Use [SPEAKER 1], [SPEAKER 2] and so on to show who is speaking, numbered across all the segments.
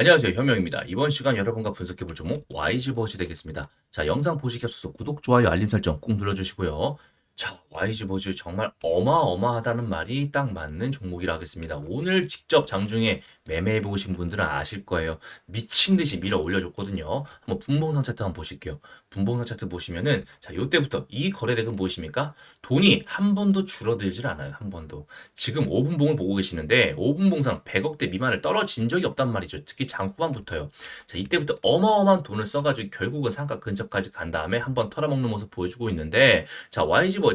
[SPEAKER 1] 안녕하세요. 현명입니다. 이번 시간 여러분과 분석해 볼 종목 YG버즈 되겠습니다. 자, 영상 보시기 앞서서 구독, 좋아요, 알림 설정 꼭 눌러주시고요. 자, YG버즈 정말 어마어마하다는 말이 딱 맞는 종목이라 하겠습니다. 오늘 직접 장중에 매매해 보신 분들은 아실 거예요. 미친 듯이 밀어 올려줬거든요. 한번 분봉상 차트 한번 보실게요. 분봉상 차트 보시면은 자, 요때부터 이 거래대금 보이십니까? 돈이 한 번도 줄어들질 않아요. 한 번도. 지금 5분봉을 보고 계시는데 5분봉상 100억대 미만을 떨어진 적이 없단 말이죠. 특히 장 후반부터요. 자, 이때부터 어마어마한 돈을 써가지고 결국은 상가 근처까지 간 다음에 한번 털어먹는 모습 보여주고 있는데 자, YG버즈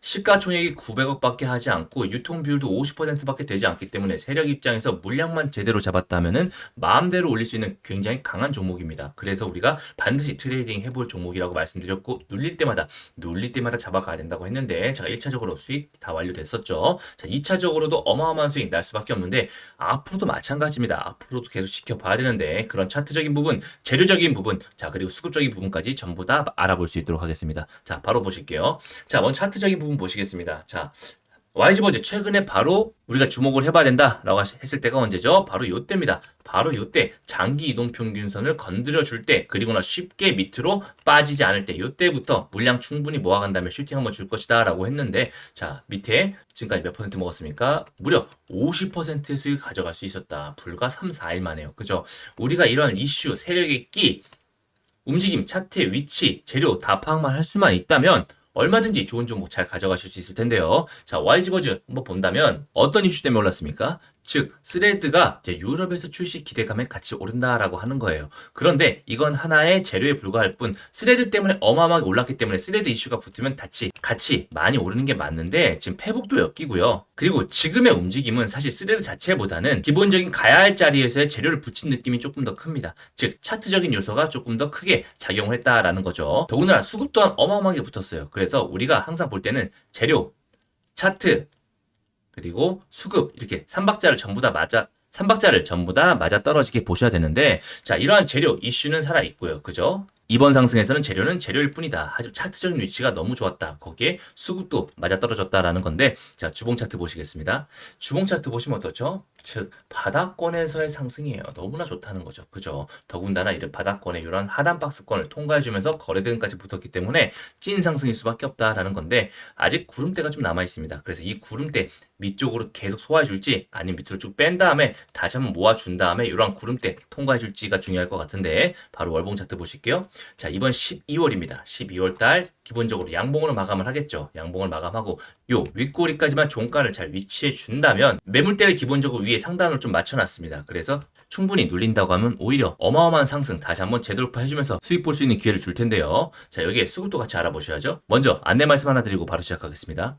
[SPEAKER 1] 시가총액이 900억밖에 하지 않고 유통 비율도 50%밖에 되지 않기 때문에 세력 입장에서 물량만 제대로 잡았다면은 마음대로 올릴 수 있는 굉장히 강한 종목입니다. 그래서 우리가 반드시 트레이딩 해볼 종목이라고 말씀드렸고 눌릴 때마다 눌릴 때마다 잡아가야 된다고 했는데 제가 1차적으로 수익 다 완료됐었죠. 자, 2차적으로도 어마어마한 수익 날 수밖에 없는데 앞으로도 마찬가지입니다. 앞으로도 계속 지켜봐야 되는데 그런 차트적인 부분, 재료적인 부분, 자 그리고 수급적인 부분까지 전부 다 알아볼 수 있도록 하겠습니다. 자, 바로 보실게요. 자, 먼저 차트적인 부분 보시겠습니다. 자, YG버즈 최근에 바로 우리가 주목을 해봐야 된다라고 했을 때가 언제죠? 바로 요때입니다. 바로 요때 장기 이동 평균선을 건드려 줄 때 그리고나 쉽게 밑으로 빠지지 않을 때 요때부터 물량 충분히 모아간 다음에 슈팅 한번 줄 것이다라고 했는데 자 밑에 지금까지 몇 퍼센트 먹었습니까? 무려 50%의 수익 가져갈 수 있었다. 불과 3, 4일 만에요. 그죠? 우리가 이런 이슈 세력의 끼 움직임, 차트의 위치, 재료 다 파악만 할 수만 있다면 얼마든지 좋은 종목 잘 가져가실 수 있을 텐데요. 자, YG버즈 한번 본다면 어떤 이슈 때문에 올랐습니까? 즉, 스레드가 유럽에서 출시 기대감에 같이 오른다라고 하는 거예요. 그런데 이건 하나의 재료에 불과할 뿐, 스레드 때문에 어마어마하게 올랐기 때문에 스레드 이슈가 붙으면 같이, 같이 많이 오르는 게 맞는데, 지금 패복도 엮이고요. 그리고 지금의 움직임은 사실 스레드 자체보다는 기본적인 가야 할 자리에서의 재료를 붙인 느낌이 조금 더 큽니다. 즉, 차트적인 요소가 조금 더 크게 작용을 했다라는 거죠. 더군다나 수급 또한 어마어마하게 붙었어요. 그래서 우리가 항상 볼 때는 재료, 차트, 그리고 수급 이렇게 삼박자를 전부 다 맞아 삼박자를 전부 다 맞아 떨어지게 보셔야 되는데 자 이러한 재료 이슈는 살아 있고요. 그죠 이번 상승에서는 재료는 재료일 뿐이다. 하지만 차트적인 위치가 너무 좋았다. 거기에 수급도 맞아 떨어졌다라는 건데 자 주봉 차트 보시겠습니다. 주봉 차트 보시면 어떻죠? 즉 바닥권에서의 상승이에요. 너무나 좋다는 거죠. 그죠? 더군다나 이런 바닥권에 이런 하단 박스권을 통과해주면서 거래대금까지 붙었기 때문에 찐 상승일 수밖에 없다라는 건데 아직 구름대가 좀 남아 있습니다. 그래서 이 구름대 밑쪽으로 계속 소화해줄지 아니면 밑으로 쭉 뺀 다음에 다시 한번 모아준 다음에 이러한 구름대 통과해줄지가 중요할 것 같은데 바로 월봉 차트 보실게요. 자 이번 12월입니다. 12월 달 기본적으로 양봉으로 마감을 하겠죠. 양봉을 마감하고 요 윗꼬리까지만 종가를 잘 위치해 준다면 매물대를 기본적으로 위에 상단으로 좀 맞춰 놨습니다. 그래서 충분히 눌린다고 하면 오히려 어마어마한 상승 다시 한번 재돌파 해주면서 수익 볼 수 있는 기회를 줄 텐데요. 자 여기에 수급도 같이 알아보셔야죠. 먼저 안내 말씀 하나 드리고 바로 시작하겠습니다.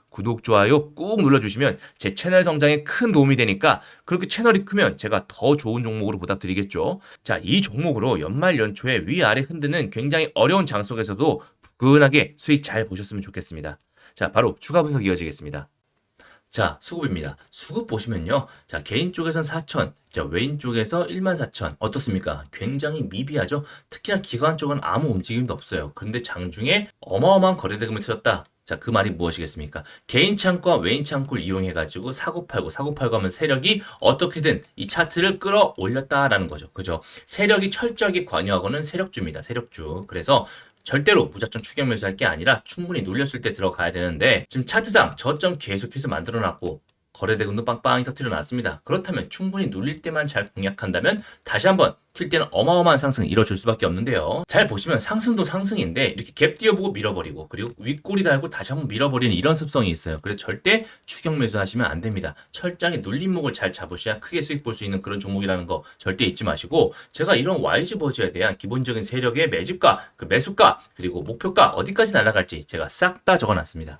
[SPEAKER 1] 구독, 좋아요 꾹 눌러주시면 제 채널 성장에 큰 도움이 되니까 그렇게 채널이 크면 제가 더 좋은 종목으로 보답드리겠죠. 자, 이 종목으로 연말 연초에 위아래 흔드는 굉장히 어려운 장 속에서도 부근하게 수익 잘 보셨으면 좋겠습니다. 자, 바로 추가 분석 이어지겠습니다. 자, 수급입니다. 수급 보시면요. 자, 개인 쪽에선 4천, 자, 외인 쪽에서 1만 4천. 어떻습니까? 굉장히 미비하죠? 특히나 기관 쪽은 아무 움직임도 없어요. 근데 장중에 어마어마한 거래대금을 틀었다. 자, 그 말이 무엇이겠습니까? 개인 창구와 외인 창구를 이용해가지고 사고 팔고 사고 팔고 하면 세력이 어떻게든 이 차트를 끌어올렸다라는 거죠. 그죠? 세력이 철저하게 관여하고는 세력주입니다. 세력주. 그래서 절대로 무작정 추격 매수할 게 아니라 충분히 눌렸을 때 들어가야 되는데 지금 차트상 저점 계속해서 만들어놨고 거래대금도 빵빵히 터트려 놨습니다. 그렇다면 충분히 눌릴 때만 잘 공략한다면 다시 한번 튈 때는 어마어마한 상승 이뤄줄 수밖에 없는데요. 잘 보시면 상승도 상승인데 이렇게 갭 띄워보고 밀어버리고 그리고 윗꼬리 달고 다시 한번 밀어버리는 이런 습성이 있어요. 그래서 절대 추격 매수하시면 안 됩니다. 철장에 눌림목을 잘 잡으셔야 크게 수익 볼 수 있는 그런 종목이라는 거 절대 잊지 마시고 제가 이런 YG 버즈에 대한 기본적인 세력의 매집가, 그 매수가 그리고 목표가 어디까지 날아갈지 제가 싹 다 적어놨습니다.